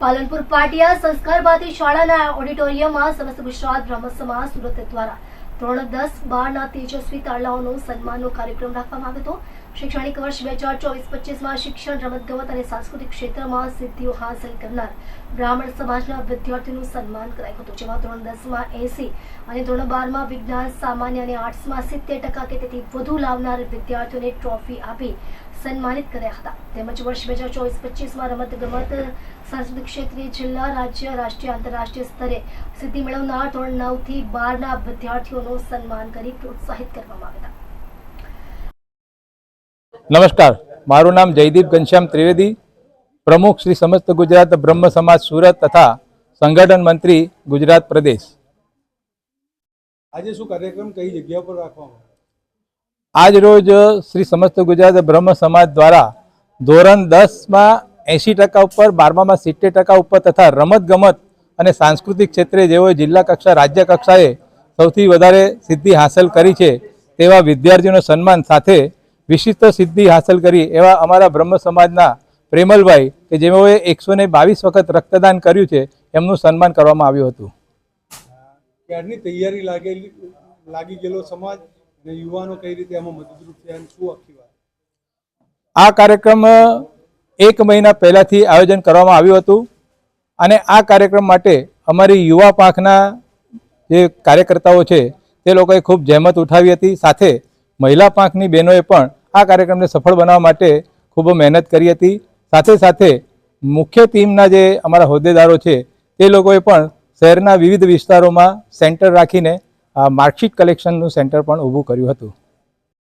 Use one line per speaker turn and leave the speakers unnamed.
પાલનપુર પાટિયા સંસ્કાર ભારતી શાળાના ઓડિટોરિયમમાં સમસ્ત ગુજરાત બ્રહ્મ સમાજ સુરત દ્વારા ધોરણ દસ બારના તેજસ્વી તારલાઓનો સન્માનનો કાર્યક્રમ રાખવામાં આવ્યો હતો. શૈક્ષણિક વર્ષ બે હજાર ચોવીસ પચીસમાં શિક્ષણ રમતગમત અને સાંસ્કૃતિક ક્ષેત્રમાં સિદ્ધિઓ હાંસલ કરનાર બ્રાહ્મણ સમાજના વિદ્યાર્થીઓનું સન્માન કરાયું હતું. જેમાં ધોરણ દસમાં એસી અને ધોરણ બારમાં વિજ્ઞાન, સામાન્ય અને આર્ટ્સમાં સિત્તેર ટકા કે તેથી વધુ લાવનાર વિદ્યાર્થીઓને ટ્રોફી આપી સન્માનિત કર્યા હતા. તેમજ વર્ષ બે હજાર ચોવીસ પચીસમાં રમત ગમત સાંસ્કૃતિક ક્ષેત્રે જિલ્લા રાજ્ય રાષ્ટ્રીય આંતરરાષ્ટ્રીય સ્તરે સિદ્ધિ મેળવનાર ધોરણ નવથી બારના વિદ્યાર્થીઓનું સન્માન કરી પ્રોત્સાહિત કરવામાં આવ્યા હતા.
નમસ્કાર. મારું નામ જયદીપ ઘનશ્યામ ત્રિવેદી પ્રમુખ શ્રી સમસ્ત ગુજરાત બ્રહ્મ સમાજ સુરત તથા સંગઠન મંત્રી ગુજરાત પ્રદેશ.
આજે શું કાર્યક્રમ કઈ જગ્યા પર રાખવામાં
આજ રોજ શ્રી સમસ્ત ગુજરાત બ્રહ્મ સમાજ દ્વારા ધોરણ દસમાં એંશી ટકા ઉપર, બારમામાં સિત્તેર ટકા ઉપર તથા રમતગમત અને સાંસ્કૃતિક ક્ષેત્રે જેઓએ જિલ્લા કક્ષા, રાજ્ય કક્ષાએ સૌથી વધારે સિદ્ધિ હાંસલ કરી છે તેવા વિદ્યાર્થીઓનું સન્માન સાથે વિશિષ્ટ સિદ્ધિ હાંસલ કરી એવા અમારા બ્રહ્મ સમાજના પ્રેમલભાઈ કે જેઓએ એકસો ને બાવીસ વખત રક્તદાન કર્યું છે, એમનું સન્માન કરવામાં આવ્યું હતું.
ક્યારની તૈયારી લાગેલી, લાગી ગયેલો સમાજ?
આ કાર્યક્રમ એક મહિના પહેલાંથી આયોજન કરવામાં આવ્યું હતું અને આ કાર્યક્રમ માટે અમારી યુવા પાંખના જે કાર્યકર્તાઓ છે, તે લોકોએ ખૂબ જહેમત ઉઠાવી હતી. સાથે મહિલા પાંખની બહેનોએ પણ આ કાર્યક્રમને સફળ બનાવવા માટે ખૂબ મહેનત કરી હતી. સાથે સાથે મુખ્ય ટીમના જે અમારા હોદ્દેદારો છે, તે લોકોએ પણ શહેરના વિવિધ વિસ્તારોમાં સેન્ટર રાખીને માર્કશીટ કલેક્શનનું સેન્ટર પણ ઊભું કર્યું હતું.